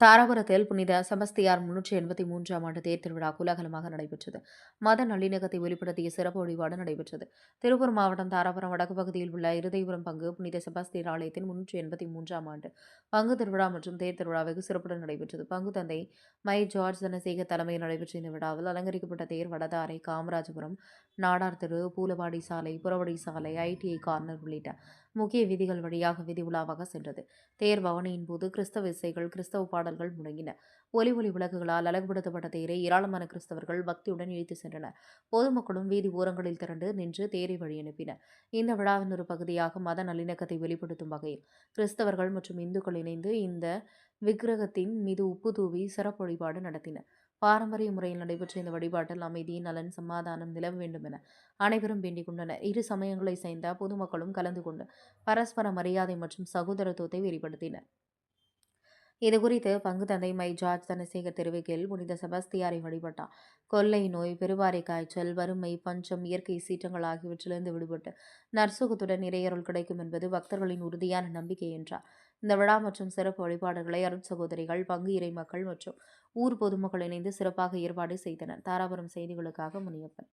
தாராபுரத்தில் புனித செபஸ்தியார் முன்னூற்றி எண்பத்தி மூன்றாம் ஆண்டு தேர் திருவிழா கோலாகலமாக நடைபெற்றது. மத நல்லிணக்கத்தை வெளிப்படுத்திய சிறப்பு வழிபாடு நடைபெற்றது. திருப்பூர் மாவட்டம் தாராபுரம் வடக்கு பகுதியில் உள்ள இருதயபுரம் பங்கு புனித செபஸ்தியர் ஆலயத்தின் முன்னூற்றி எண்பத்தி மூன்றாம் ஆண்டு பங்கு திருவிழா மற்றும் தேர் திருவிழா வெகு சிறப்புடன் நடைபெற்றது. பங்கு தந்தை மை. ஜார்ஜ் தனசேக தலைமையில் நடைபெற்ற இந்த விழாவில் அலங்கரிக்கப்பட்ட தேர் வடதாரை காமராஜபுரம் நாடார் தெரு பூலவாடி சாலை புறவடி சாலை ஐடிஐ கார்னர் உள்ளிட்ட முக்கிய வீதிகள் வழியாக வீதி உலாவாக சென்றது. தேர் பவனியின் போது கிறிஸ்தவ இசைகள் கிறிஸ்தவ பாடல்கள் முழங்கின. ஒலி ஒலி விளக்குகளால் அழகுபடுத்தப்பட்ட தேரை ஏராளமான கிறிஸ்தவர்கள் பக்தியுடன் இழுத்து சென்றனர். பொதுமக்களும் வீதி ஓரங்களில் திரண்டு நின்று தேரை வழி அனுப்பினர். இந்த விழாவின் ஒரு பகுதியாக மத நல்லிணக்கத்தை வெளிப்படுத்தும் வகையில் கிறிஸ்தவர்கள் மற்றும் இந்துக்கள் இணைந்து இந்த விக்கிரகத்தின் மீது உப்பு தூவி சிறப்பு வழிபாடு நடத்தினர். பாரம்பரிய முறையில் நடைபெற்ற இந்த வழிபாட்டில் அமைதி நலன் சமாதானம் நிலவ வேண்டும் என அனைவரும் வேண்டிக் கொண்டனர். இரு சமயங்களை சேர்ந்த பொதுமக்களும் கலந்து கொண்டு பரஸ்பர மரியாதை மற்றும் சகோதரத்துவத்தை வெளிப்படுத்தினர். இதுகுறித்து பங்கு தந்தை மை. ஜார்ஜ் தனசேகர் தெரிவிக்கையில் புனித செபஸ்தியாரை வழிபட்டார். கொள்ளை நோய் பெருவாரி காய்ச்சல் வறுமை பஞ்சம் இயற்கை சீற்றங்கள் ஆகியவற்றிலிருந்து விடுபட்டு நற்சுகத்துடன் இறையருள் கிடைக்கும் என்பது பக்தர்களின் உறுதியான நம்பிக்கை என்றார். இந்த விழா மற்றும் சிறப்பு வழிபாடுகளை அருட்சகோதரிகள் பங்கு இறை மக்கள் மற்றும் ஊர் பொதுமக்கள் இணைந்து சிறப்பாக ஏற்பாடு செய்தனர். தாராபுரம் செய்திகளுக்காக முனியப்பன்.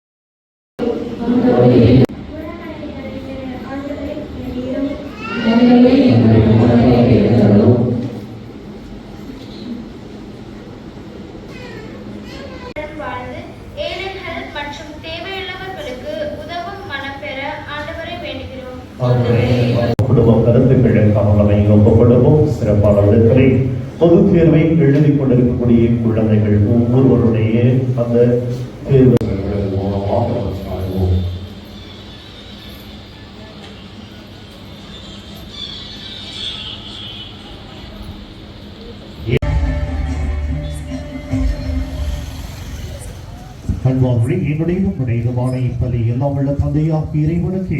மற்றும் தேவையுள்ளவர்களுக்கு உதவும் மனம் பெற ஆண்டவரை வேண்டுகிறோம். குடும்பம் கருத்துக்களுக்காக நம்மை ஒப்புக்கொடுவோம் சிறப்பாளர்களை பொது தேர்வை எழுதி கொண்டிருக்கக்கூடிய குழந்தைகள் ஒவ்வொருவருடைய அந்த தேர்வு மூலமாக ஆய்வோம் அன்பாகவே என்னுடைய உங்களுடைய எல்லாம் உள்ள தந்தையாக இறைவனுக்கு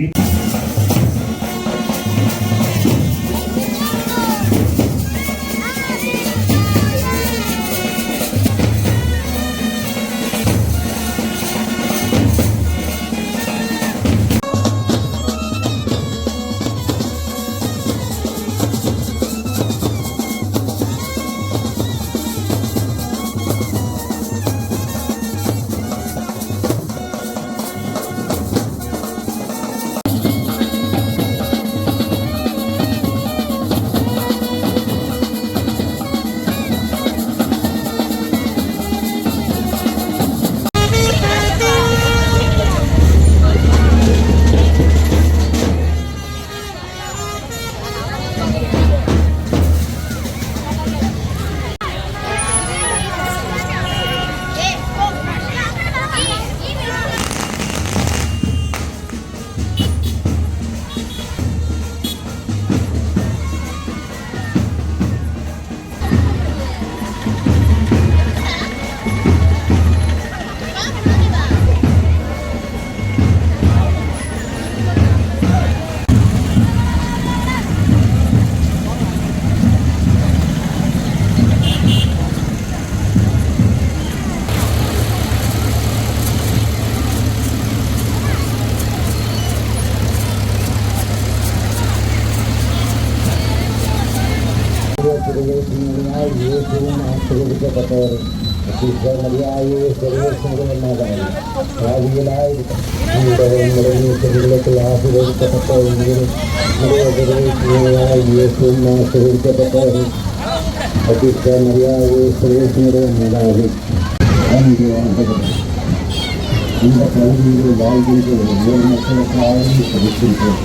இயேசுவின் ஆசீர்வதிக்கப்பட்டவர் மரியாதையே சர்வேஸ்வரமாதாரி ஆவியலாய் உள்ளத்தில் ஆசீர்வதிக்கப்பட்டவர் இயேசுவின் ஆசீர்வதிக்கப்பட்டவர் அபிஷ மரியாதையே சர்வேஸ்வரமாதாரி அன்பு ஆண்டவர் இந்த பகுதியில் வாழ்கின்ற ஒவ்வொரு மக்களுக்காகவும் படிக்கின்றோம்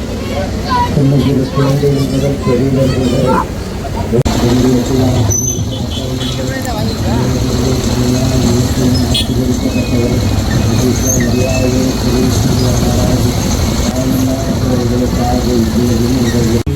சின்ன குழந்தைகள் முதல் பெரியவர்கள் வரை மரியாதை